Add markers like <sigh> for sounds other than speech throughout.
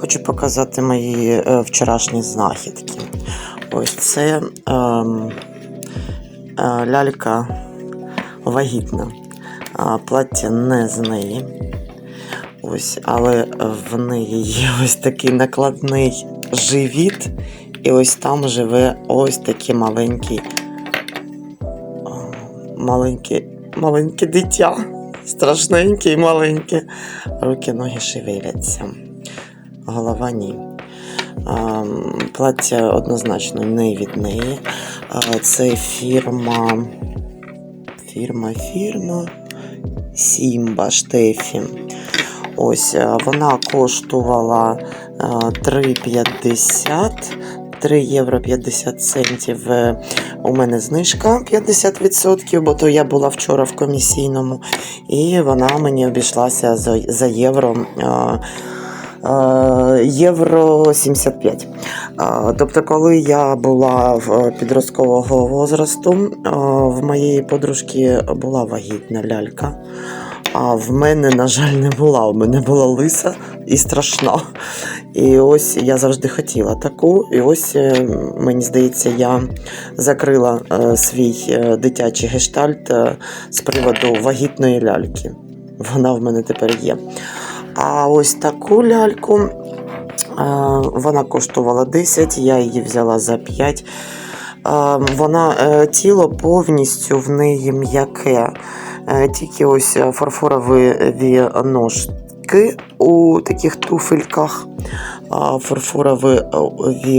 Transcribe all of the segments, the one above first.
Хочу показати мої е, вчорашні знахідки. Ось це ем, е, лялька вагітна. Плаття не з неї. Ось, але в неї є <laughs> ось такий накладний живіт, і ось там живе ось такий маленький, о, маленький, маленьке дитя. Страшненьке і маленьке. Руки, ноги шевеляться. Голова ні. Плаття однозначно не від неї. Це фірма. Фірма, фірма. Сімба Штефі. Ось вона коштувала а, 3,50. 3 євро 50 центів. Е, У мене знижка 50%, бо то я була вчора в комісійному, і вона мені обійшлася за євро. А, Євро 75. Тобто, коли я була в підросткового возрасту, в моєї подружки була вагітна лялька. А в мене, на жаль, не була. У мене була лиса і страшна. І ось я завжди хотіла таку. І ось е, мені здається, я закрила е, свій е, дитячий гештальт е, з приводу вагітної ляльки. Вона в мене тепер є. А ось таку ляльку е, вона коштувала 10, я її взяла за 5. Е, Вона е, тіло повністю в неї м'яке. Тільки ось фарфорові ножки у таких туфельках, фарфорові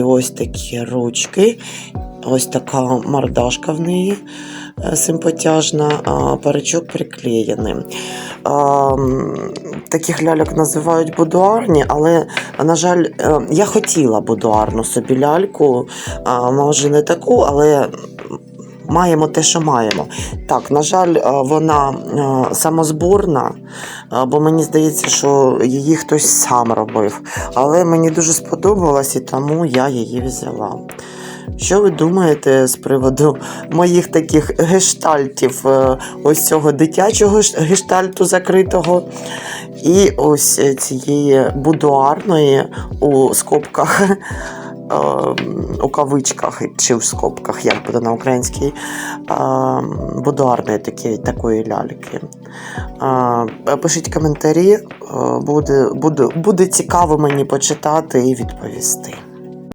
ось такі ручки, ось така мордашка в неї е, симпатяжна, а паричок приклеєний. Таких ляльок називають будуарні, але, на жаль, е, я хотіла будуарну собі ляльку, а, може не таку, але маємо те, що маємо. Так, на жаль, е, вона самозборна, бо мені здається, що її хтось сам робив. Але мені дуже сподобалось і тому я її взяла. Що ви думаєте з приводу моїх таких гештальтів, е, ось цього дитячого гештальту закритого, і ось цієї будуарної у скобках, <laughs> е, у кавичках чи в скобках, як буде на українській, е, будуарної такі, такої ляльки. Е, Пишіть коментарі, е, буде, буде, буде цікаво мені почитати і відповісти.